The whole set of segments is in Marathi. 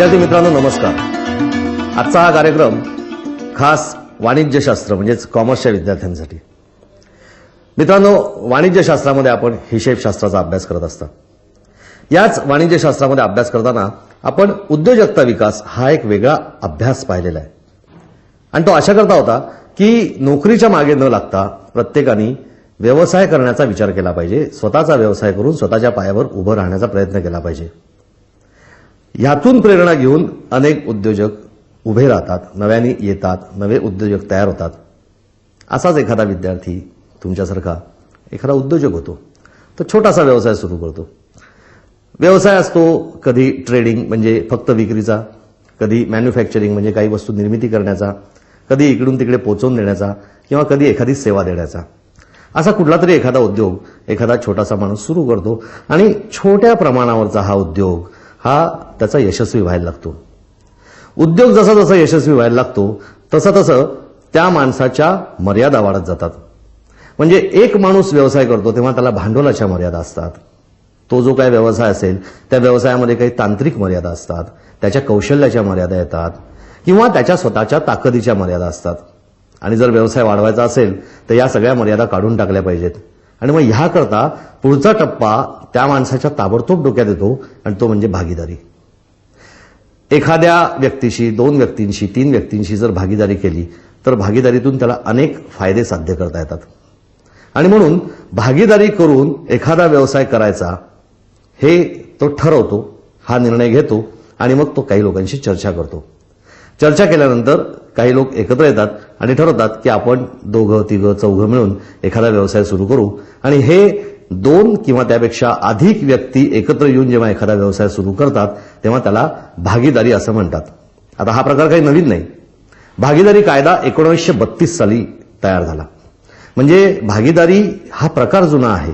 विद्यार्थी मित्रांनो नमस्कार. आजचा हा कार्यक्रम खास वाणिज्यशास्त्र म्हणजेच कॉमर्सच्या विद्यार्थ्यांसाठी. मित्रांनो वाणिज्यशास्त्रामध्ये आपण हिशेबशास्त्राचा अभ्यास करत असता. याच वाणिज्यशास्त्रामध्ये अभ्यास करताना आपण उद्योजकता विकास हा एक वेगळा अभ्यास पाहिलेला आहे. आणि तो अशा करता होता की नोकरीच्या मागे न लागता प्रत्येकाने व्यवसाय करण्याचा विचार केला पाहिजे स्वतःचा व्यवसाय करून स्वतःच्या पायावर उभं राहण्याचा प्रयत्न केला पाहिजे. यातून प्रेरणा घेऊन अनेक उद्योजक उभे राहतात नव्याने येतात नवे उद्योजक तयार होतात. असाच एखादा विद्यार्थी तुमच्यासारखा एखादा उद्योजक होतो. तो छोटासा व्यवसाय सुरू करतो. व्यवसाय असतो कधी ट्रेडिंग म्हणजे फक्त विक्रीचा कधी मॅन्युफॅक्चरिंग म्हणजे काही वस्तू निर्मिती करण्याचा कधी इकडून तिकडे पोचवून देण्याचा किंवा कधी एखादी सेवा देण्याचा. असा कुठला तरी एखादा उद्योग एखादा छोटासा माणूस सुरू करतो आणि छोट्या प्रमाणावरचा हा उद्योग हा त्याचा यशस्वी व्हायला लागतो. उद्योग जसा जसा यशस्वी व्हायला लागतो तसं तसं त्या माणसाच्या मर्यादा वाढत जातात. म्हणजे एक माणूस व्यवसाय करतो तेव्हा त्याला भांडवलाच्या मर्यादा असतात. तो जो काय व्यवसाय असेल त्या व्यवसायामध्ये काही तांत्रिक मर्यादा असतात त्याच्या कौशल्याच्या मर्यादा येतात किंवा त्याच्या स्वतःच्या ताकदीच्या मर्यादा असतात. आणि जर व्यवसाय वाढवायचा असेल तर या सगळ्या मर्यादा काढून टाकल्या पाहिजेत. आणि मग ह्याकरता पुढचा टप्पा त्या माणसाच्या ताबडतोब डोक्यात येतो आणि तो म्हणजे भागीदारी. एखाद्या व्यक्तीशी दोन व्यक्तींशी तीन व्यक्तींशी जर भागीदारी केली तर भागीदारीतून त्याला अनेक फायदे साध्य करता येतात. आणि म्हणून भागीदारी करून एखादा व्यवसाय करायचा हे तो ठरवतो हा निर्णय घेतो आणि मग तो काही लोकांशी चर्चा करतो. चर्चा केल्यानंतर काही लोक एकत्र येतात आणि ठरवतात की आपण दोघं तिघं चौघं मिळून एखादा व्यवसाय सुरू करू. आणि हे दोन किंवा त्यापेक्षा अधिक व्यक्ती एकत्र येऊन जेव्हा एखादा व्यवसाय सुरू करतात तेव्हा त्याला भागीदारी असं म्हणतात. आता हा प्रकार काही नवीन नाही. भागीदारी कायदा एकोणीसशे बत्तीस साली तयार झाला. म्हणजे भागीदारी हा प्रकार जुना आहे.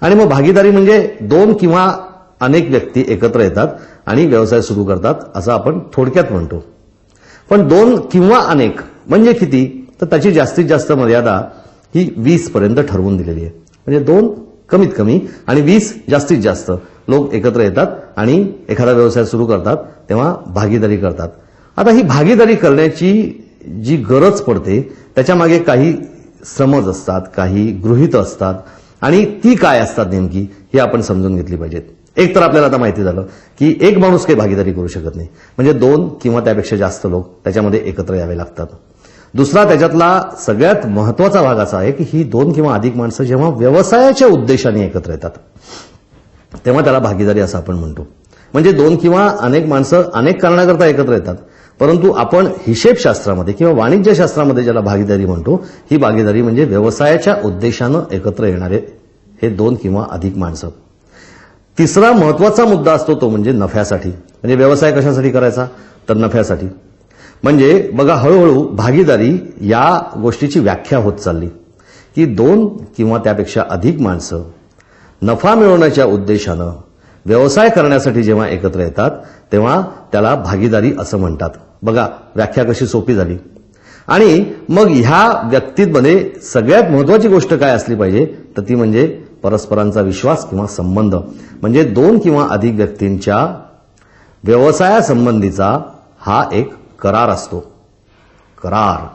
आणि मग भागीदारी म्हणजे दोन किंवा अनेक व्यक्ती एकत्र येतात आणि व्यवसाय सुरू करतात असं आपण थोडक्यात म्हणतो. पण दोन किंवा अनेक म्हणजे किती? तर त्याची जास्तीत जास्त मर्यादा ही वीस पर्यंत ठरवून दिलेली आहे. म्हणजे दोन कमीत कमी आणि वीस जास्तीत जास्त. लोक एकत्र येतात आणि एखादा व्यवसाय सुरू करतात तेव्हा भागीदारी करतात. आता ही भागीदारी करण्याची जी गरज पडते त्याच्यामागे काही समज असतात काही गृहित असतात. आणि ती काय असतात नेमकी हे आपण समजून घेतली पाहिजेत. एक तर आपल्याला आता माहिती झालं की एक माणूस काही भागीदारी करू शकत नाही. म्हणजे दोन किंवा त्यापेक्षा जास्त लोक त्याच्यामध्ये एकत्र यावे लागतात. दुसरा त्याच्यातला सगळ्यात महत्त्वाचा भाग असा आहे की ही दोन किंवा अधिक माणसं जेव्हा व्यवसायाच्या उद्देशाने एकत्र येतात तेव्हा त्याला भागीदारी असं आपण म्हणतो. म्हणजे दोन किंवा अनेक माणसं अनेक कारणाकरता एकत्र येतात परंतु आपण हिशेबशास्त्रामध्ये किंवा वाणिज्यशास्त्रामध्ये ज्याला भागीदारी म्हणतो ही भागीदारी म्हणजे व्यवसायाच्या उद्देशानं एकत्र येणारे हे दोन किंवा अधिक माणसं. तिसरा महत्त्वाचा मुद्दा असतो तो म्हणजे नफ्यासाठी. म्हणजे व्यवसाय कशासाठी करायचा? तर नफ्यासाठी. म्हणजे बघा हळूहळू भागीदारी या गोष्टीची व्याख्या होत चालली. की दोन किंवा त्यापेक्षा अधिक माणसं नफा मिळवण्याच्या उद्देशानं व्यवसाय करण्यासाठी जेव्हा एकत्र येतात तेव्हा त्याला भागीदारी असं म्हणतात. बघा व्याख्या कशी सोपी झाली. आणि मग ह्या व्यक्तीमध्ये सगळ्यात महत्वाची गोष्ट काय असली पाहिजे? तर ती म्हणजे परस्परांचा विश्वास किंवा संबंध. म्हणजे दोन किंवा अधिक व्यक्तींच्या व्यवसायासंबंधीचा हा एक करार असतो. करार.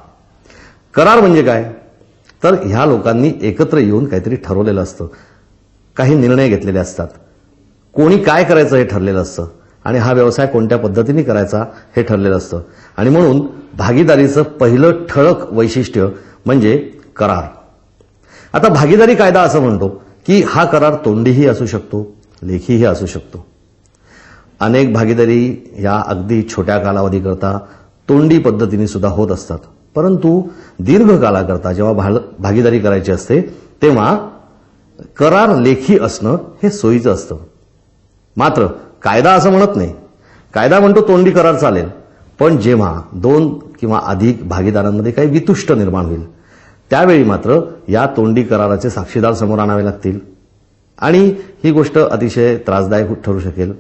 करार म्हणजे काय? तर ह्या लोकांनी एकत्र येऊन काहीतरी ठरवलेलं असतं. काही निर्णय घेतलेले असतात. कोणी काय करायचं हे ठरलेलं असतं. आणि हा व्यवसाय कोणत्या पद्धतीने करायचा हे ठरलेलं असतं. आणि म्हणून भागीदारीचं पहिलं ठळक वैशिष्ट्य म्हणजे करार. आता भागीदारी कायदा असं म्हणतो. की हा करार तोंडीही असू शकतो लेखीही असू शकतो. अनेक भागीदारी या अगदी छोट्या कालावधीकरता तोंडी पद्धतीने सुद्धा होत असतात. परंतु दीर्घकालाकरता जेव्हा भाल- भागीदारी करायची असते तेव्हा करार लेखी असणं हे सोयीचं असतं. मात्र कायदा असं म्हणत नाही. कायदा म्हणतो तोंडी करार चालेल. पण जेव्हा दोन किंवा अधिक भागीदारांमध्ये काही वितुष्ट निर्माण होईल त्यावेळी मात्र या तोंडी कराराचे साक्षीदार समोर आणावे लागतील. आणि ही गोष्ट अतिशय त्रासदायक ठरू शकेल.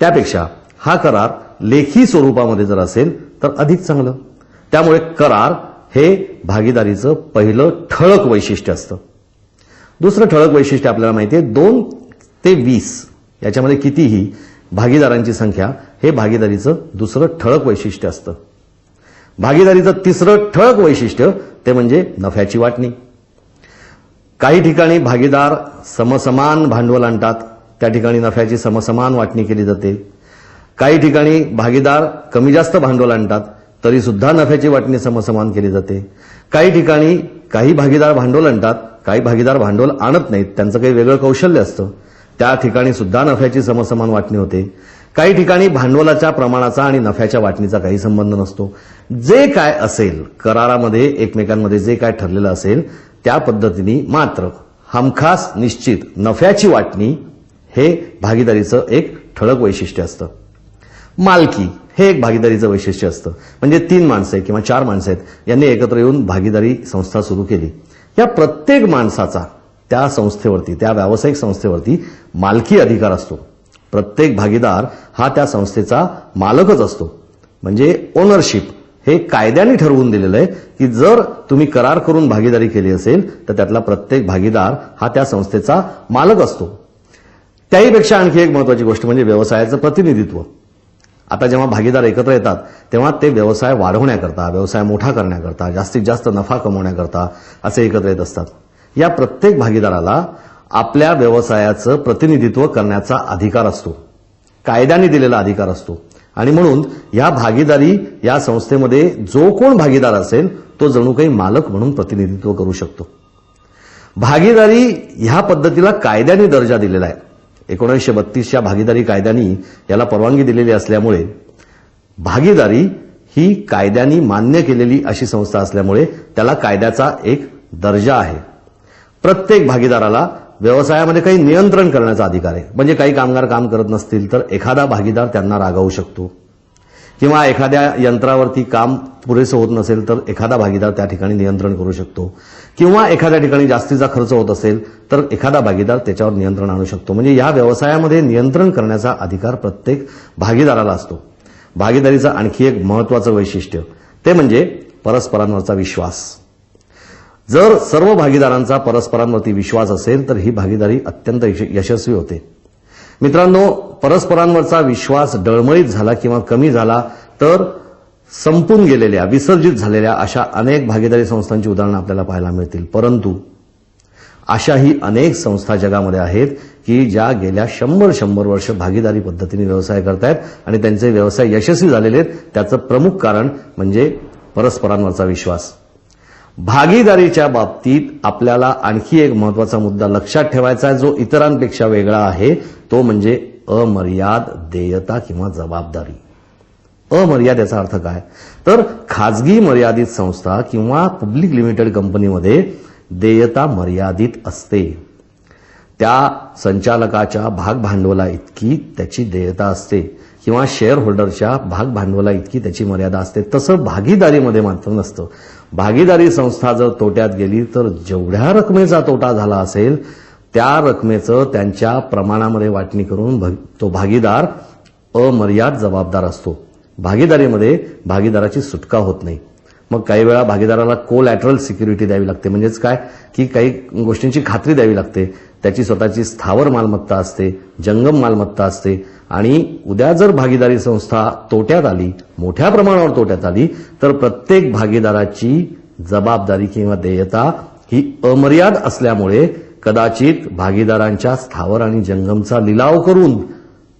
त्यापेक्षा हा करार लेखी स्वरूपामध्ये जर असेल तर अधिक चांगलं. त्यामुळे करार हे भागीदारीचं पहिलं ठळक वैशिष्ट्य असतं. दुसरं ठळक वैशिष्ट्य आपल्याला माहिती आहे दोन ते वीस याच्यामध्ये कितीही भागीदारांची संख्या हे भागीदारीचं दुसरं ठळक वैशिष्ट्य असतं. भागीदारीचं तिसरं ठळक वैशिष्ट्य ते म्हणजे नफ्याची वाटणी. काही ठिकाणी भागीदार समसमान भांडवल आणतात त्या ठिकाणी नफ्याची समसमान वाटणी केली जाते. काही ठिकाणी भागीदार कमी जास्त भांडवल आणतात तरी सुद्धा नफ्याची वाटणी समसमान केली जाते. काही ठिकाणी काही भागीदार भांडवल आणतात काही भागीदार भांडवल आणत नाहीत त्यांचं काही वेगळं कौशल्य असतं. त्या ठिकाणी सुद्धा नफ्याची समसमान वाटणी होते. काही ठिकाणी भांडवलाच्या प्रमाणाचा आणि नफ्याच्या वाटणीचा काही संबंध नसतो. जे काय असेल करारामध्ये एकमेकांमध्ये जे काय ठरलेलं असेल त्या पद्धतीने मात्र हमखास निश्चित नफ्याची वाटणी हे भागीदारीचं एक ठळक वैशिष्ट्य असतं. मालकी हे एक भागीदारीचं वैशिष्ट्य असतं. म्हणजे तीन माणसं आहेत किंवा चार माणसं आहेत यांनी एकत्र येऊन भागीदारी संस्था सुरू केली. या प्रत्येक माणसाचा त्या संस्थेवरती त्या व्यावसायिक संस्थेवरती मालकी अधिकार असतो. प्रत्येक भागीदार हा त्या संस्थेचा मालकच असतो. म्हणजे ओनरशिप हे कायद्याने ठरवून दिलेलं आहे की जर तुम्ही करार करून भागीदारी केली असेल तर त्यातला प्रत्येक भागीदार हा त्या संस्थेचा मालक असतो. त्याहीपेक्षा आणखी एक महत्वाची गोष्ट म्हणजे व्यवसायाचं प्रतिनिधित्व. आता जेव्हा भागीदार एकत्र येतात तेव्हा ते व्यवसाय वाढवण्याकरता व्यवसाय मोठा करण्याकरता जास्तीत जास्त नफा कमवण्याकरता असे एकत्र येत असतात. या प्रत्येक भागीदाराला आपल्या व्यवसायाचं प्रतिनिधित्व करण्याचा अधिकार असतो. कायद्याने दिलेला अधिकार असतो. आणि म्हणून या भागीदारी या संस्थेमध्ये जो कोण भागीदार असेल तो जणू काही मालक म्हणून प्रतिनिधित्व करू शकतो. भागीदारी ह्या पद्धतीला कायद्याने दर्जा दिलेला आहे. एकोणीसशे बत्तीसच्या भागीदारी कायद्याने याला परवानगी दिलेली असल्यामुळे भागीदारी ही कायद्याने मान्य केलेली अशी संस्था असल्यामुळे त्याला कायद्याचा एक दर्जा आहे. प्रत्येक भागीदाराला व्यवसायामध्ये काही नियंत्रण करण्याचा अधिकार आहे. म्हणजे काही कामगार काम करत नसतील तर एखादा भागीदार त्यांना रागावू शकतो. किंवा एखाद्या यंत्रावरती काम पुरेसं होत नसेल तर एखादा भागीदार त्या ठिकाणी नियंत्रण करू शकतो. किंवा एखाद्या ठिकाणी जास्तीचा खर्च होत असेल तर एखादा भागीदार त्याच्यावर नियंत्रण आणू शकतो. म्हणजे या व्यवसायामध्ये नियंत्रण करण्याचा अधिकार प्रत्येक भागीदाराला असतो. भागीदारीचं आणखी एक महत्वाचं वैशिष्ट्य. ते म्हणजे परस्परांवरचा विश्वास. जर सर्व भागीदारांचा परस्परांवरती विश्वास असेल तर ही भागीदारी अत्यंत यश- यशस्वी होते. मित्रांनो परस्परांवरचा विश्वास डळमळीत झाला किंवा कमी झाला तर संपून गेलेल्या विसर्जित झालेल्या अशा अनेक भागीदारी संस्थांची उदाहरणं आपल्याला पाहायला मिळतील. परंतु अशाही अनेक संस्था जगामध्ये आहेत की ज्या गेल्या शंभर शंभर वर्ष भागीदारी पद्धतीने व्यवसाय करतायत आणि त्यांचे व्यवसाय यशस्वी झालेले आहेत. त्याचं प्रमुख कारण म्हणजे परस्परांवरचा विश्वास. भागीदारीच्या बाबतीत आपल्याला आणखी एक महत्त्वाचा मुद्दा लक्षात ठेवायचा आहे जो इतरांपेक्षा वेगळा आहे तो म्हणजे अमर्याद देयता किंवा जबाबदारी. अमर्याद याचा अर्थ काय? तर खाजगी मर्यादित संस्था किंवा पब्लिक लिमिटेड कंपनीमध्ये देयता मर्यादित असते. त्या संचालकाच्या भाग भांडवला इतकी त्याची देयता असते किंवा शेअर होल्डरच्या भाग भांडवला इतकी त्याची मर्यादा असते. तसं भागीदारीमध्ये मात्र नसतं. भागीदारी संस्था जर तोट्यात गेली तर जेवढ्या रकमेचा तोटा झाला असेल त्या रकमेचं त्यांच्या प्रमाणामध्ये वाटणी करून तो भागीदार अमर्याद जबाबदार असतो. भागीदारीमध्ये भागीदाराची सुटका होत नाही. मग काही वेळा भागीदाराला कोलॅटरल सिक्युरिटी द्यावी लागते. म्हणजेच काय? की काही गोष्टींची खात्री द्यावी लागते. त्याची स्वतःची स्थावर मालमत्ता असते जंगम मालमत्ता असते. आणि उद्या जर भागीदारी संस्था तोट्यात आली मोठ्या प्रमाणावर तोट्यात आली तर प्रत्येक भागीदाराची जबाबदारी किंवा देयता ही अमर्याद असल्यामुळे कदाचित भागीदारांच्या स्थावर आणि जंगमचा लिलाव करून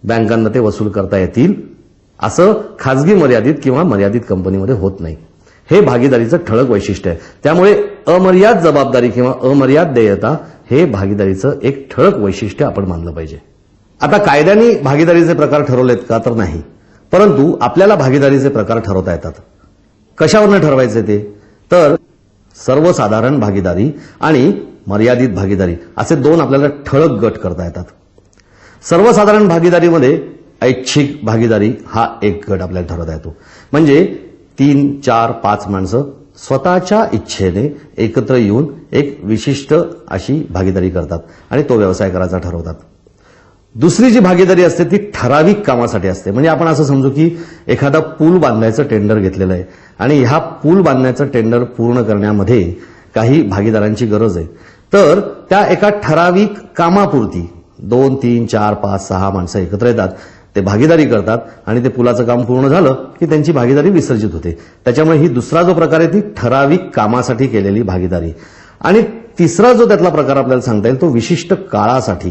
बँकांना ते वसूल करता येतील. असं खाजगी मर्यादित किंवा मर्यादित कंपनीमध्ये होत नाही. हे भागीदारीचं ठळक वैशिष्ट्य आहे. त्यामुळे अमर्याद जबाबदारी किंवा अमर्याद देयता हे भागीदारीचं एक ठळक वैशिष्ट्य आपण मानलं पाहिजे. आता कायद्याने भागीदारीचे प्रकार ठरवलेत का तर नाही परंतु आपल्याला भागीदारीचे प्रकार ठरवता येतात. कशावरनं ठरवायचे ते? तर सर्वसाधारण भागीदारी आणि मर्यादित भागीदारी असे दोन आपल्याला ठळक गट करता येतात. सर्वसाधारण भागीदारीमध्ये ऐच्छिक भागीदारी हा एक गट आपल्याला ठरवता येतो. म्हणजे तीन चार पाच माणसं स्वतःच्या इच्छेने एकत्र येऊन एक विशिष्ट अशी भागीदारी करतात आणि तो व्यवसाय करायचा ठरवतात. दुसरी जी भागीदारी असते ती ठराविक कामासाठी असते. म्हणजे आपण असं समजू की एखादा पूल बांधायचं टेंडर घेतलेलं आहे आणि ह्या पूल बांधण्याचं टेंडर पूर्ण करण्यामध्ये काही भागीदारांची गरज आहे. तर त्या एका ठराविक कामापुरती दोन तीन चार पाच सहा माणसं एकत्र येतात. ते भागीदारी करतात आणि ते पुलाचं काम पूर्ण झालं की त्यांची भागीदारी विसर्जित होते. त्याच्यामुळे ही दुसरा जो प्रकार आहे ती ठराविक कामासाठी केलेली भागीदारी. आणि तिसरा जो त्यातला प्रकार आपल्याला सांगता येईल तो विशिष्ट काळासाठी.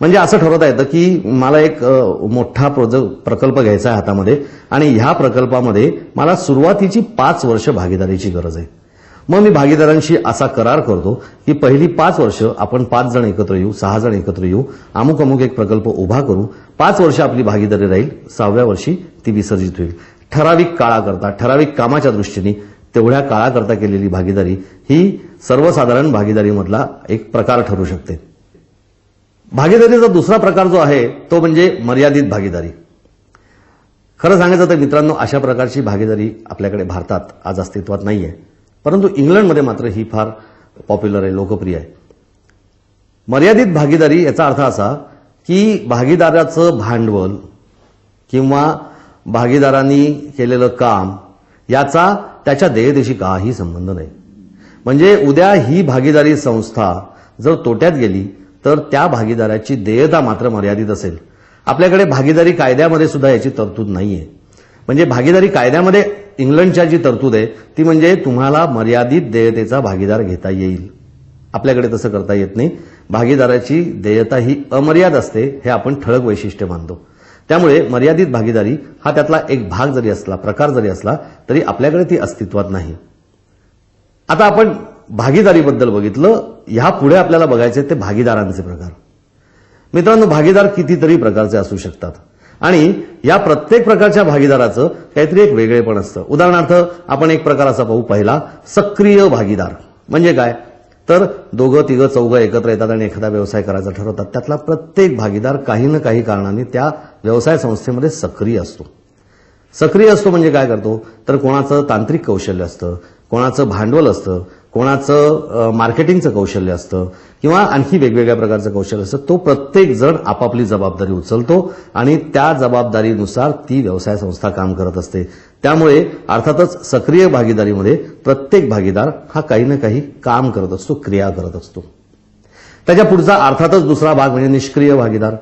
म्हणजे असं ठरवता येतं की मला एक मोठा प्रोज प्रकल्प घ्यायचा आहे हातामध्ये आणि ह्या प्रकल्पामध्ये मला सुरुवातीची पाच वर्ष भागीदारीची गरज आहे. मग मी भागीदारांशी असा करार करतो की पहिली पाच वर्ष आपण पाच जण एकत्र येऊ सहा जण एकत्र येऊ अमुक अमुक एक प्रकल्प उभा करू. पाच वर्ष आपली भागीदारी राहील सहाव्या वर्षी ती विसर्जित होईल. ठराविक काळाकरता ठराविक कामाच्या दृष्टीने तेवढ्या काळाकरता केलेली भागीदारी ही सर्वसाधारण भागीदारीमधला एक प्रकार ठरू शकते. भागीदारीचा दुसरा प्रकार जो आहे तो म्हणजे मर्यादित भागीदारी. खरं सांगायचं तर मित्रांनो अशा प्रकारची भागीदारी आपल्याकडे भारतात आज अस्तित्वात नाहीये. परंतु इंग्लंडमध्ये मात्र ही फार पॉप्युलर आहे लोकप्रिय आहे. मर्यादित भागीदारी याचा अर्थ असा की भागीदाराचं भांडवल किंवा भागीदारांनी केलेलं काम याचा त्याच्या देयतेशी काही संबंध नाही. म्हणजे उद्या ही भागीदारी संस्था जर तोट्यात गेली तर त्या भागीदाराची देयता मात्र मर्यादित असेल. आपल्याकडे भागीदारी कायद्यामध्ये सुद्धा याची तरतूद नाहीये. म्हणजे भागीदारी कायद्यामध्ये इंग्लंडच्या जी तरतूद आहे ती म्हणजे तुम्हाला मर्यादित देयतेचा भागीदार घेता येईल. आपल्याकडे तसं करता येत नाही. भागीदाराची देयता ही अमर्याद असते हे आपण ठळक वैशिष्ट्य मानतो. त्यामुळे मर्यादित भागीदारी हा त्यातला एक भाग जरी असला प्रकार जरी असला तरी आपल्याकडे ती अस्तित्वात नाही. आता आपण भागीदारीबद्दल बघितलं ह्या पुढे आपल्याला बघायचे ते भागीदारांचे प्रकार. मित्रांनो भागीदार कितीतरी प्रकारचे असू शकतात. आणि या प्रत्येक प्रकारच्या भागीदाराचं काहीतरी एक वेगळेपण असतं. उदाहरणार्थ आपण एक प्रकार असा पाहू. पहिला सक्रिय भागीदार. म्हणजे काय? तर दोघं तिघं चौघं एकत्र येतात आणि एखादा व्यवसाय करायचा ठरवतात. त्यातला प्रत्येक भागीदार काही ना काही कारणाने त्या व्यवसाय संस्थेमध्ये सक्रिय असतो. सक्रिय असतो म्हणजे काय करतो? तर कोणाचं तांत्रिक कौशल्य असतं कोणाचं भांडवल असतं कोणाचं मार्केटिंगचं कौशल्य असतं किंवा आणखी वेगवेगळ्या प्रकारचं कौशल्य असतं तो प्रत्येक जण आपापली जबाबदारी उचलतो आणि त्या जबाबदारीनुसार ती व्यवसाय संस्था काम करत असते. त्यामुळे अर्थातच सक्रिय भागीदारीमध्ये प्रत्येक भागीदार हा काही ना काही काम करत असतो क्रिया करत असतो. त्याच्या पुढचा अर्थातच दुसरा भाग म्हणजे निष्क्रिय भागीदार.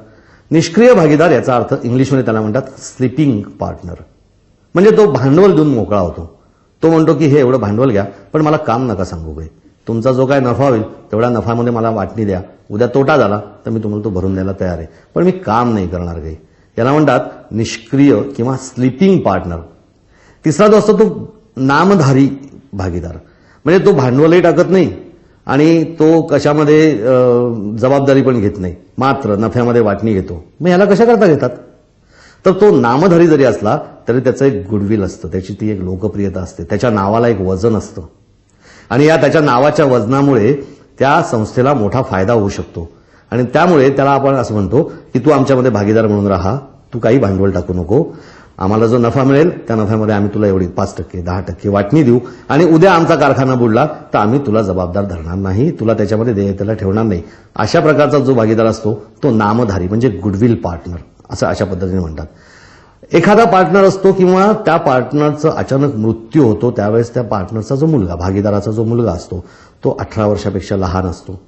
निष्क्रिय भागीदार याचा अर्थ इंग्लिशमध्ये त्याला म्हणतात स्लिपिंग पार्टनर. म्हणजे तो भांडवल देऊन मोकळा होतो. तो म्हणतो की हे एवढं भांडवल घ्या पण मला काम नका सांगू काही तुमचा जो काय नफा होईल तेवढ्या नफामध्ये मला वाटणी द्या. उद्या तोटा झाला तर मी तुम्हाला तो भरून द्यायला तयार आहे. पण मी काम नाही करणार काही याला म्हणतात निष्क्रिय किंवा स्लीपिंग पार्टनर तिसरा जो असतो तो नामधारी भागीदार. म्हणजे तो भांडवलही टाकत नाही आणि तो कशामध्ये जबाबदारी पण घेत नाही. मात्र नफ्यामध्ये वाटणी घेतो. मग ह्याला कशा करता घेतात? तर तो नामधारी जरी असला तरी त्याचं एक गुडविल असतं. त्याची ती एक लोकप्रियता असते. त्याच्या नावाला एक वजन असतं. आणि या त्याच्या नावाच्या वजनामुळे त्या संस्थेला मोठा फायदा होऊ शकतो. आणि त्यामुळे त्याला आपण असं म्हणतो की तू आमच्यामध्ये भागीदार म्हणून राहा. तू काही भांडवल टाकू नको. आम्हाला जो नफा मिळेल त्या नफ्यामध्ये आम्ही तुला एवढी पाच टक्के दहा टक्के वाटणी देऊ. आणि उद्या आमचा कारखाना बुडला तर आम्ही तुला जबाबदार धरणार नाही. तुला त्याच्यामध्ये देयतेला ठेवणार नाही. अशा प्रकारचा जो भागीदार असतो तो नामधारी म्हणजे गुडविल पार्टनर. असं अशा पद्धतीने म्हणतात. एखादा पार्टनर असतो किंवा त्या पार्टनरचा अचानक मृत्यू होतो त्यावेळेस त्या पार्टनरचा जो मुलगा भागीदाराचा जो मुलगा असतो तो अठरा वर्षापेक्षा लहान असतो.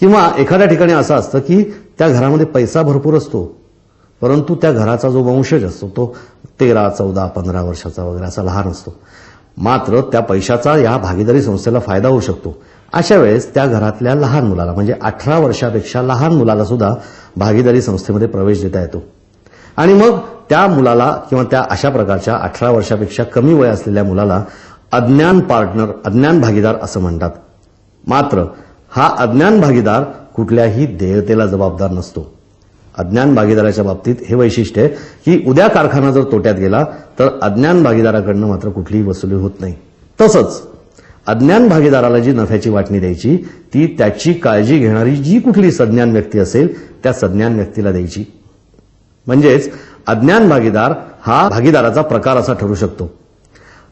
किंवा एखाद्या ठिकाणी असं असतं की त्या घरामध्ये पैसा भरपूर असतो परंतु त्या घराचा जो वंशज असतो तो तेरा चौदा पंधरा वर्षाचा वगैरे असा लहान असतो. मात्र त्या पैशाचा या भागीदारी संस्थेला फायदा होऊ शकतो. अशा वेळेस त्या घरातल्या लहान मुलाला म्हणजे अठरा वर्षापेक्षा लहान मुलाला सुद्धा भागीदारी संस्थेमध्ये प्रवेश देता येतो. आणि मग त्या मुलाला किंवा त्या अशा प्रकारच्या अठरा वर्षापेक्षा कमी वय असलेल्या मुलाला अज्ञान पार्टनर अज्ञान भागीदार असं म्हणतात. मात्र हा अज्ञान भागीदार कुठल्याही देयतेला जबाबदार नसतो. अज्ञान भागीदाराच्या बाबतीत हे वैशिष्ट्य आहे की उद्या कारखाना जर तोट्यात गेला तर अज्ञान भागीदाराकडनं मात्र कुठलीही वसुली होत नाही. तसंच अज्ञान भागीदाराला जी नफ्याची वाटणी द्यायची ती त्याची काळजी घेणारी जी कुठली सज्ञान व्यक्ती असेल त्या सज्ञान व्यक्तीला द्यायची. म्हणजेच अज्ञान भागीदार हा भागीदाराचा प्रकार असा ठरू शकतो.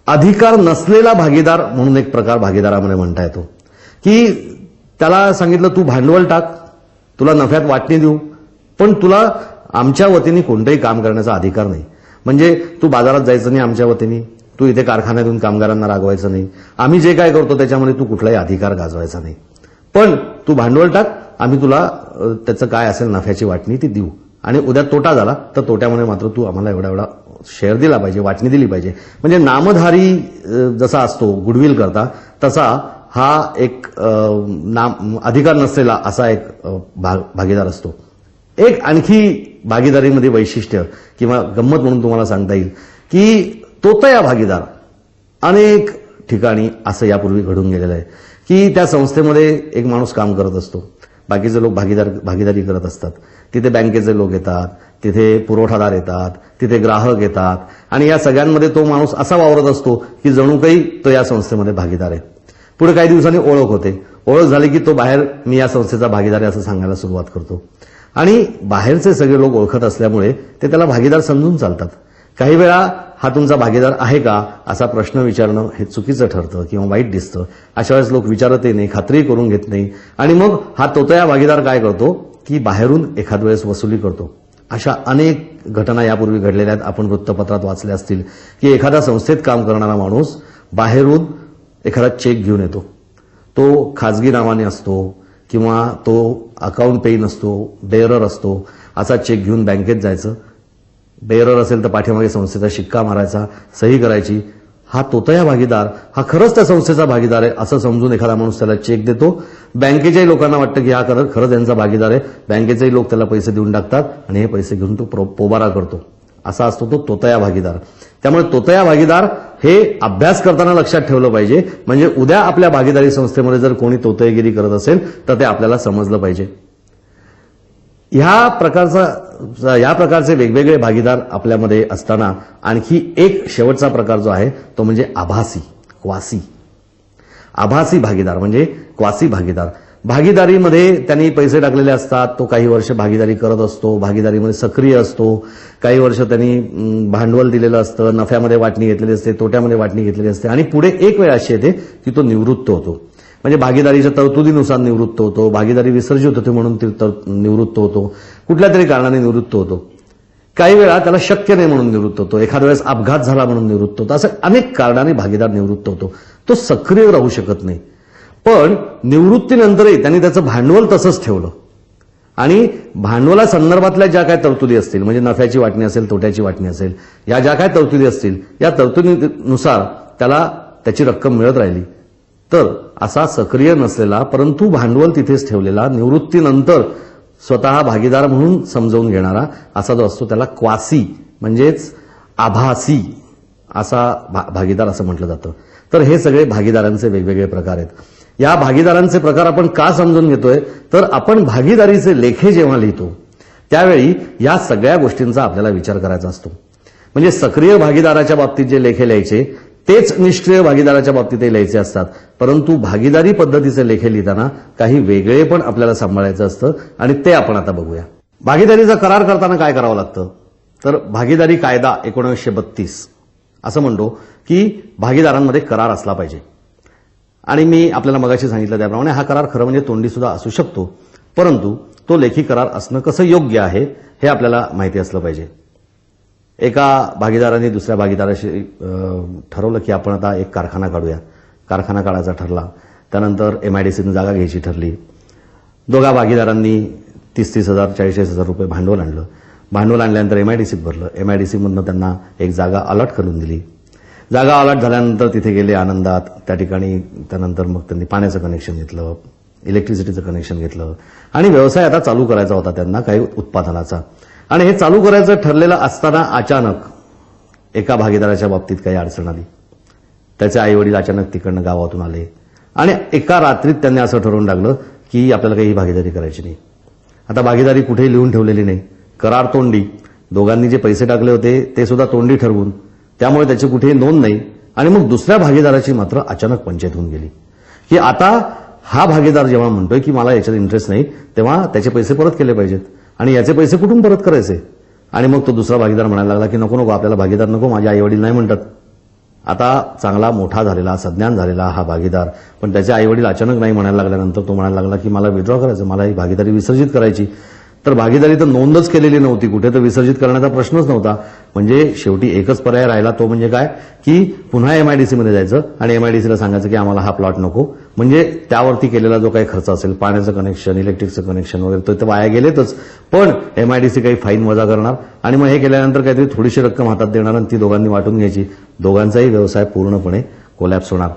अधिकार नसलेला भागीदार म्हणून एक प्रकार भागीदारामध्ये म्हणता येतो. की त्याला सांगितलं तू भांडवल टाक तुला नफ्यात वाटणी देऊ पण तुला आमच्या वतीने कोणतंही काम करण्याचा अधिकार नाही. म्हणजे तू बाजारात जायचं नाही आमच्या वतीने तू इथे कारखान्यातून कामगारांना रागवायचं नाही. आम्ही जे काय करतो त्याच्यामध्ये तू कुठलाही अधिकार गाजवायचा नाही. पण तू भांडवल टाक आम्ही तुला त्याचं काय असेल नफ्याची वाटणी ती देऊ. आणि उद्या तोटा झाला तर तोट्यामध्ये मात्र तू आम्हाला एवढा एवढा शेअर दिला पाहिजे वाटणी दिली पाहिजे. म्हणजे नामधारी जसा असतो गुडविल करता तसा हा एक नाम अधिकार नसलेला असा एक भाग- भागीदार असतो. एक आणखी भागीदारीमध्ये वैशिष्ट्य किंवा गंमत म्हणून तुम्हाला सांगता येईल की तोतया भागीदार अनेक ठिकाणी असं यापूर्वी घडून गेलेलं आहे की त्या संस्थेमध्ये एक माणूस काम करत असतो. बाकीचे लोक भागीदार भागीदारी करत असतात. तिथे बँकेचे लोक येतात तिथे पुरवठादार येतात तिथे ग्राहक येतात आणि या सगळ्यांमध्ये तो माणूस असा वावरत असतो की जणू काही तो या संस्थेमध्ये भागीदार आहे. पुढे काही दिवसांनी ओळख होते. ओळख झाली की तो बाहेर मी या संस्थेचा भागीदार आहे असं सांगायला सुरुवात करतो. आणि बाहेरचे सगळे लोक ओळखत असल्यामुळे ते त्याला भागीदार समजून चालतात. काही वेळा हा तुमचा भागीदार आहे का असा प्रश्न विचारणं हे चुकीचं ठरतं किंवा वाईट दिसतं. अशा वेळेस लोक विचारतही नाही खात्री करून घेत नाही. आणि मग हा तोतया भागीदार काय करतो? की बाहेरून एखाद वेळेस वसुली करतो. अशा अनेक घटना यापूर्वी घडलेल्या आहेत. आपण वृत्तपत्रात वाचल्या असतील की एखाद्या संस्थेत काम करणारा माणूस बाहेरून एखादा चेक घेऊन येतो. तो खाजगी नावाने असतो किंवा तो अकाउंट पेईन असतो बेअरर असतो. असा चेक घेऊन बँकेत जायचं. बेअरर असेल तर पाठीमागे संस्थेचा शिक्का मारायचा सही करायची. हा तोतया भागीदार हा खरंच त्या संस्थेचा भागीदार आहे असं समजून एखादा माणूस त्याला चेक देतो. बँकेच्याही लोकांना वाटतं की हा खरं खरंच यांचा भागीदार आहे. बँकेचेही लोक त्याला पैसे देऊन टाकतात आणि हे पैसे घेऊन तो पोबारा करतो. असा असतो तो तोतया भागीदार. त्यामुळे तोतया भागीदार हे अभ्यास करताना लक्षात ठेवलं पाहिजे. म्हणजे उद्या आपल्या भागीदारी संस्थेमध्ये जर कोणी तोतयगिरी करत असेल तर ते आपल्याला समजलं पाहिजे. ह्या प्रकारचा या प्रकारचे वेगवेगळे भागीदार आपल्यामध्ये असताना आणखी एक शेवटचा प्रकार जो आहे तो म्हणजे आभासी क्वासी. आभासी भागीदार म्हणजे क्वासी भागीदार. भागीदारीमध्ये त्यांनी पैसे टाकलेले असतात तो काही वर्ष भागीदारी करत असतो भागीदारीमध्ये सक्रिय असतो. काही वर्ष त्यांनी भांडवल दिलेलं असतं नफ्यामध्ये वाटणी घेतलेली असते तोट्यामध्ये वाटणी घेतलेली असते. आणि पुढे एक वेळ अशी येते की तो निवृत्त होतो. म्हणजे भागीदारीच्या तरतुदीनुसार निवृत्त होतो भागीदारी विसर्जित होते म्हणून ती तर- निवृत्त होतो कुठल्या तरी कारणाने निवृत्त होतो. काही वेळा त्याला शक्य नाही म्हणून निवृत्त होतो एखाद्या वेळेस अपघात झाला म्हणून निवृत्त होतो असं अनेक कारणाने भागीदार निवृत्त होतो. तो सक्रिय राहू शकत नाही. पण निवृत्तीनंतरही त्यांनी त्याचं भांडवल तसंच ठेवलं. आणि भांडवला संदर्भातल्या ज्या काय तरतुदी असतील म्हणजे नफ्याची वाटणी असेल तोट्याची वाटणी असेल या ज्या काय तरतुदी असतील या तरतुदीनुसार त्याला त्याची रक्कम मिळत राहिली. तर असा सक्रिय नसलेला परंतु भांडवल तिथेच ठेवलेला निवृत्तीनंतर स्वतः भागीदार म्हणून समजावून घेणारा असा जो असतो त्याला क्वासी म्हणजेच आभासी असा भा- भागीदार असं म्हटलं जातं. तर हे सगळे भागीदारांचे वेगवेगळे प्रकार आहेत. या भागीदारांचे प्रकार आपण का समजून घेतोय? तर आपण भागीदारीचे लेखे जेव्हा लिहितो त्यावेळी या सगळ्या गोष्टींचा आपल्याला विचार करायचा असतो. म्हणजे सक्रिय भागीदाराच्या बाबतीत जे लेखे लिहायचे तेच निष्क्रिय भागीदाराच्या बाबतीतही लिहायचे असतात. परंतु भागीदारी पद्धतीचे लेखे लिहिताना काही वेगळे पण आपल्याला सांभाळायचं असतं आणि ते आपण आता बघूया. भागीदारीचा करार करताना काय करावं लागतं? तर भागीदारी कायदा एकोणीसशे बत्तीस. असं म्हणतो की भागीदारांमध्ये करार असला पाहिजे. आणि मी आपल्याला मगाशी सांगितलं त्याप्रमाणे हा करार खरं म्हणजे तोंडी सुद्धा असू शकतो. परंतु तो लेखी करार असणं कसं योग्य आहे हे आपल्याला माहिती असलं पाहिजे. एका भागीदाराने दुसऱ्या भागीदाराशी ठरवलं की आपण आता एक कारखाना काढूया. कारखाना काढायचा ठरला. त्यानंतर एमआयडीसीने जागा घ्यायची ठरली. दोघा भागीदारांनी तीस तीस हजार चाळीस चाळीस हजार रुपये भांडवल आणलं. भांडवल आणल्यानंतर एमआयडीसीत भरलं. एमआयडीसीमधनं त्यांना एक जागा अलॉट करून दिली. जागा अलॉट झाल्यानंतर तिथे गेले आनंदात. त्या ठिकाणी त्यानंतर मग त्यांनी पाण्याचं कनेक्शन घेतलं इलेक्ट्रिसिटीचं कनेक्शन घेतलं. आणि व्यवसाय आता चालू करायचा होता त्यांना काही उत्पादनाचा. आणि हे चालू करायचं ठरलेलं असताना अचानक एका भागीदाराच्या बाबतीत काही अडचण आली. त्याचे आई वडील अचानक तिकडनं गावातून आले आणि एका रात्रीत त्यांनी असं ठरवून टाकलं की आपल्याला काही भागीदारी करायची नाही. आता भागीदारी कुठेही लिहून ठेवलेली नाही. करार तोंडी. दोघांनी जे पैसे टाकले होते ते सुद्धा तोंडी ठरवून. त्यामुळे त्याची कुठेही नोंद नाही आणि मग दुसऱ्या भागीदाराची मात्र अचानक पंचायत होऊन गेली. की आता हा भागीदार जेव्हा म्हणतोय की मला याच्यात इंटरेस्ट नाही तेव्हा त्याचे पैसे परत केले पाहिजेत. आणि याचे पैसे कुठून परत करायचे? आणि मग तो दुसरा भागीदार म्हणायला लागला की नको नको आपल्याला भागीदार नको माझे आई वडील नाही म्हणतात. आता चांगला मोठा झालेला सज्ञान झालेला हा भागीदार पण त्याचे आई वडील अचानक नाही म्हणायला लागल्यानंतर तो म्हणायला लागला की मला विड्रॉ करायचं मला ही भागीदारी विसर्जित करायची. तर भागीदारी तर नोंदच केलेली नव्हती. कुठे तर विसर्जित करण्याचा प्रश्नच नव्हता. म्हणजे शेवटी एकच पर्याय राहिला तो म्हणजे काय? की पुन्हा एमआयडीसीमध्ये जायचं आणि एमआयडीसीला सांगायचं की आम्हाला हा प्लॉट नको. म्हणजे त्यावरती केलेला जो काही खर्च असेल पाण्याचं कनेक्शन इलेक्ट्रिकचं कनेक्शन वगैरे तो ते वाया गेलेतच. पण एमआयडीसी काही फाईन वजा करणार. आणि मग हे केल्यानंतर काहीतरी थोडीशी रक्कम हातात देणार आणि ती दोघांनी वाटून घ्यायची. दोघांचाही व्यवसाय पूर्णपणे कोलॅप्स होणार.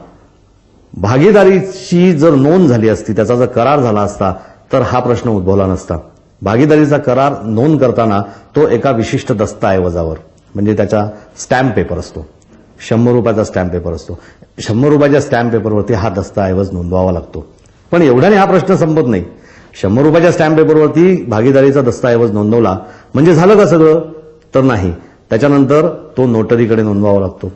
भागीदारीची जर नोंद झाली असती त्याचा जर करार झाला असता तर हा प्रश्न उद्भवला नसता. भागीदारीचा करार नोंद करताना तो एका विशिष्ट दस्तऐवजावर म्हणजे त्याचा स्टॅम्प पेपर असतो. शंभर रुपयाचा स्टॅम्प पेपर असतो. शंभर रुपयाच्या स्टॅम्प पेपरवरती हा दस्तऐवज नोंदवावा लागतो. पण एवढ्याने हा प्रश्न संपत नाही. शंभर रुपयाच्या स्टॅम्प पेपरवरती भागीदारीचा दस्तऐवज नोंदवला म्हणजे झालं का सगळं? तर नाही. त्याच्यानंतर तो नोटरीकडे नोंदवावा लागतो.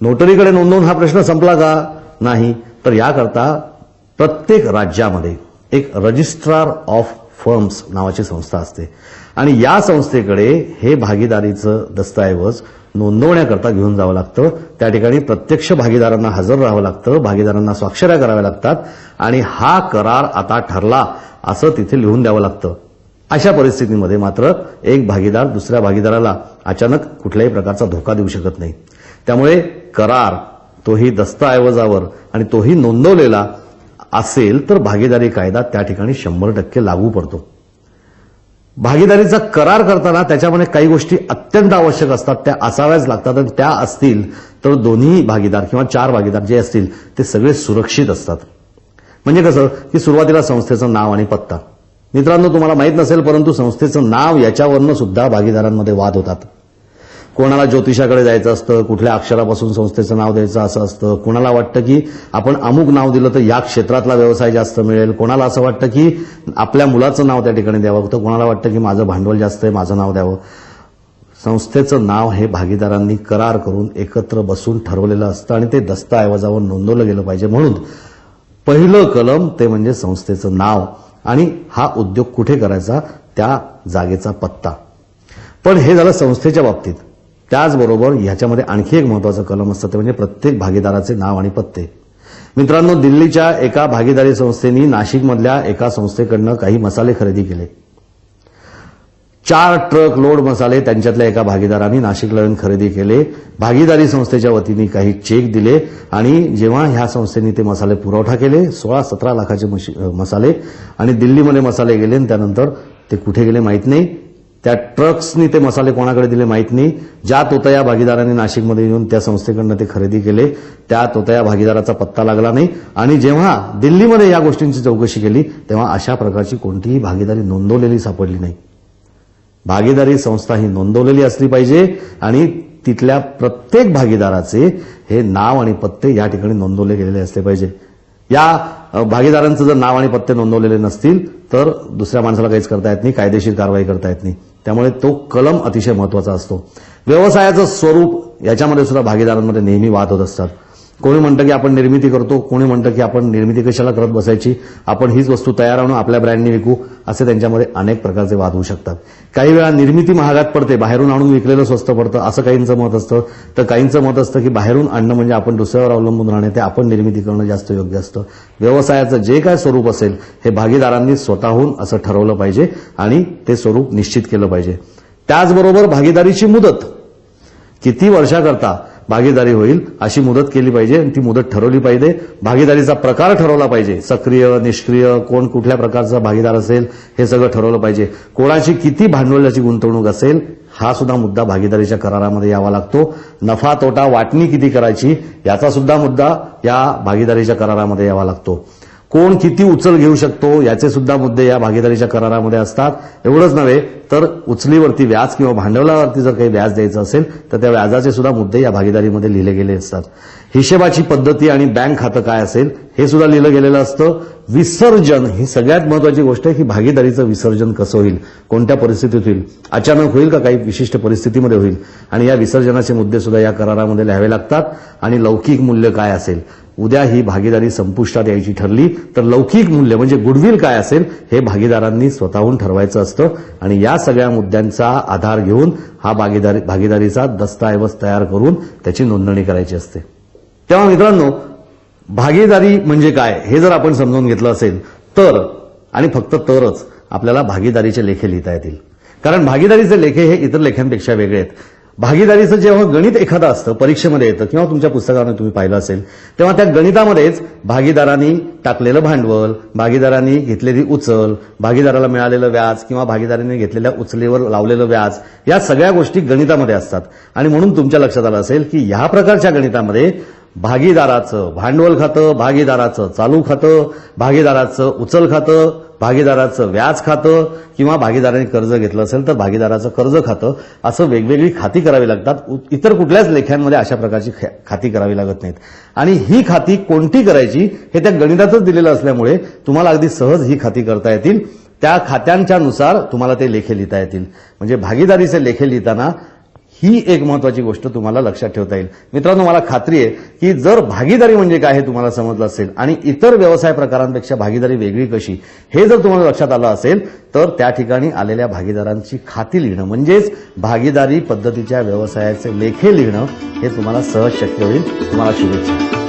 नोटरीकडे नोंदवून हा प्रश्न संपला का? नाही. तर याकरता प्रत्येक राज्यामध्ये एक रजिस्ट्रार ऑफ फर्म्स नावाची संस्था असते. आणि या संस्थेकडे हे भागीदारीचं दस्तऐवज नोंदवण्याकरता घेऊन जावं लागतं. त्या ठिकाणी प्रत्यक्ष भागीदारांना हजर राहावं लागतं भागीदारांना स्वाक्षऱ्या कराव्या लागतात आणि हा करार आता ठरला असं तिथे लिहून द्यावं लागतं. अशा परिस्थितीमध्ये मात्र एक भागीदार दुसऱ्या भागीदाराला अचानक कुठल्याही प्रकारचा धोका देऊ शकत नाही. त्यामुळे करार तोही दस्तऐवजावर आणि तोही नोंदवलेला असेल तर भागीदारी कायदा त्या ठिकाणी शंभर टक्के लागू पडतो. भागीदारीचा करार करताना त्याच्यामध्ये काही गोष्टी अत्यंत आवश्यक असतात त्या असाव्याच लागतात आणि त्या असतील तर दोन्ही भागीदार किंवा चार भागीदार जे असतील ते सगळे सुरक्षित असतात. म्हणजे कसं की सुरुवातीला संस्थेचं नाव आणि पत्ता. मित्रांनो तुम्हाला माहीत नसेल परंतु संस्थेचं नाव याच्यावरनं सुद्धा भागीदारांमध्ये वाद होतात. कोणाला ज्योतिषाकडे जायचं असतं कुठल्या अक्षरापासून संस्थेचं नाव द्यायचं असं असतं कोणाला वाटतं की आपण अमुक नाव दिलं तर या क्षेत्रातला व्यवसाय जास्त मिळेल कोणाला असं वाटतं की आपल्या मुलाचं नाव त्या ठिकाणी द्यावं तर कोणाला वाटतं की माझं भांडवल जास्त आहे माझं नाव द्यावं? संस्थेचं नाव हे भागीदारांनी करार करून एकत्र बसून ठरवलेलं असतं आणि ते दस्तऐवजावर नोंदवलं गेलं पाहिजे म्हणून पहिलं कलम ते म्हणजे संस्थेचं नाव आणि हा उद्योग कुठे करायचा? त्या जागेचा पत्ता. पण हे झालं संस्थेच्या बाबतीत. त्याचबरोबर ह्याच्यामध्ये आणखी एक महत्वाचं कलम असतं ते म्हणजे प्रत्येक भागीदाराचे नाव आणि पत्ते. मित्रांनो दिल्लीच्या एका भागीदारी संस्थेनी नाशिकमधल्या एका संस्थेकडनं काही मसाले खरेदी केले. चार ट्रक लोड मसाले त्यांच्यातल्या एका भागीदारांनी नाशिकला येऊन खरेदी केले. भागीदारी संस्थेच्या वतीने काही चेक दिले आणि जेव्हा ह्या संस्थेने ते मसाले पुरवठा केले सोळा सतरा लाखाचे मशी- मसाले आणि दिल्लीमध्ये मसाले गेले आणि त्यानंतर ते कुठे गेले माहीत नाही. त्या ट्रक्सनी ते मसाले कोणाकडे दिले माहीत नाही. ज्या तोतया भागीदारांनी नाशिकमध्ये येऊन त्या संस्थेकडनं ते खरेदी केले त्या तोतया भागीदाराचा पत्ता लागला नाही. आणि जेव्हा दिल्लीमध्ये या गोष्टींची चौकशी केली तेव्हा अशा प्रकारची कोणतीही भागीदारी नोंदवलेली सापडली नाही. भागीदारी संस्था ही नोंदवलेली असली पाहिजे आणि तिथल्या प्रत्येक भागीदाराचे हे नाव आणि पत्ते या ठिकाणी नोंदवले गेलेले असले पाहिजे. या भागीदारांचं जर नाव आणि पत्ते नोंदवलेले नसतील तर दुसऱ्या माणसाला काहीच करता येत नाही कायदेशीर कारवाई करता येत नाही. त्यामुळे तो कलम अतिशय महत्त्वाचा असतो. व्यवसायाचं स्वरूप याच्यामध्ये सुद्धा भागीदारांमध्ये नेहमी वाद होत असतात. कोणी म्हणतं की आपण निर्मिती करतो कोणी म्हणतं की आपण निर्मिती कशाला करत बसायची आपण हीच वस्तू तयार आणून आपल्या ब्रँडने विकू असे त्यांच्यामध्ये अनेक प्रकारचे वाद होऊ शकतात. काही वेळा निर्मिती महागात पडते बाहेरून आणून विकलेलं स्वस्त पडतं असं काहींचं मत असतं. तर काहींचं मत असतं की बाहेरून आणणं म्हणजे आपण दुसऱ्यावर अवलंबून राहणे ते आपण निर्मिती करणं जास्त योग्य असतं. व्यवसायाचं जे काय स्वरूप असेल हे भागीदारांनी स्वतःहून असं ठरवलं पाहिजे आणि ते स्वरूप निश्चित केलं पाहिजे. त्याचबरोबर भागीदारीची मुदत. किती वर्षाकरता भागीदारी होईल अशी मुदत केली पाहिजे आणि ती मुदत ठरवली पाहिजे. भागीदारीचा प्रकार ठरवला पाहिजे. सक्रिय निष्क्रिय कोण कुठल्या प्रकारचा भागीदार असेल हे सगळं ठरवलं पाहिजे. कोणाची किती भांडवलाची गुंतवणूक असेल हा सुद्धा मुद्दा भागीदारीच्या करारामध्ये यावा लागतो. नफा तोटा वाटणी किती करायची याचा सुद्धा मुद्दा या भागीदारीच्या करारामध्ये यावा लागतो. कोण किती उचल घेऊ शकतो याचे सुद्धा मुद्दे या भागीदारीच्या करारामध्ये असतात. एवढंच नव्हे तर उचलीवरती व्याज किंवा भांडवलावरती जर काही व्याज द्यायचं असेल तर त्या व्याजाचे सुद्धा मुद्दे या भागीदारीमध्ये लिहिले गेले असतात. हिशेबाची पद्धती आणि बँक खातं काय असेल हे सुद्धा लिहिलं गेलेलं असतं. विसर्जन ही सगळ्यात महत्वाची गोष्ट आहे की भागीदारीचं विसर्जन कसं होईल कोणत्या परिस्थितीत होईल अचानक होईल का काही विशिष्ट परिस्थितीमध्ये होईल. आणि या विसर्जनाचे मुद्दे सुद्धा या करारामध्ये लिहावे लागतात. आणि लौकिक मूल्य काय असेल? उद्या ही भागीदारी संपुष्टात यायची ठरली तर लौकिक मूल्य म्हणजे गुडविल काय असेल हे भागीदारांनी स्वतःहून ठरवायचं असतं. आणि या सगळ्या मुद्द्यांचा आधार घेऊन हा भागीदारी भागीदारीचा दस्तऐवज तयार करून त्याची नोंदणी करायची असते. तेव्हा मित्रांनो भागीदारी म्हणजे काय? हे जर आपण समजून घेतलं असेल तर आणि फक्त तरच आपल्याला भागीदारीचे लेखे लिहिता येतील. कारण भागीदारीचे लेखे हे इतर लेखांपेक्षा वेगळे आहेत. भागीदारीचं जेव्हा गणित एखादं असतं परीक्षेमध्ये येतं किंवा तुमच्या पुस्तकामध्ये तुम्ही पाहिलं असेल तेव्हा त्या गणितामध्येच भागीदारांनी टाकलेलं भांडवल भागीदारांनी घेतलेली उचल भागीदाराला मिळालेलं व्याज किंवा भागीदारांनी घेतलेल्या उचलीवर लावलेलं व्याज या सगळ्या गोष्टी गणितामध्ये असतात. आणि म्हणून तुमच्या लक्षात आलं असेल की ह्या प्रकारच्या गणितामध्ये भागीदाराचं भांडवल खातं भागीदाराचं चालू खातं भागीदाराचं उचल खातं भागीदाराचं व्याज खातं किंवा भागीदाराने कर्ज घेतलं असेल तर भागीदाराचं कर्ज खातं असं वेगवेगळी खाती करावी लागतात. उ- इतर कुठल्याच लेख्यांमध्ये अशा प्रकारची खाती करावी लागत नाहीत. आणि ही खाती कोणती करायची हे त्या गणितातच दिलेलं असल्यामुळे तुम्हाला अगदी सहज ही खाती करता येतील. त्या खात्यांच्या नुसार तुम्हाला ते लेखे लिहिता येतील. म्हणजे भागीदारीचे लेखे लिहिताना ही एक महत्वाची गोष्ट तुम्हाला लक्षात ठेवता येईल. मित्रांनो मला खात्री आहे की जर भागीदारी म्हणजे काय हे तुम्हाला समजलं असेल आणि इतर व्यवसाय प्रकारांपेक्षा भागीदारी वेगळी कशी हे जर तुम्हाला लक्षात आलं असेल तर त्या ठिकाणी आलेल्या भागीदारांची खाती लिहिणं म्हणजेच भागीदारी पद्धतीच्या व्यवसायाचे लेखे लिहिणं हे तुम्हाला सहज शक्य होईल. तुम्हाला शुभेच्छा.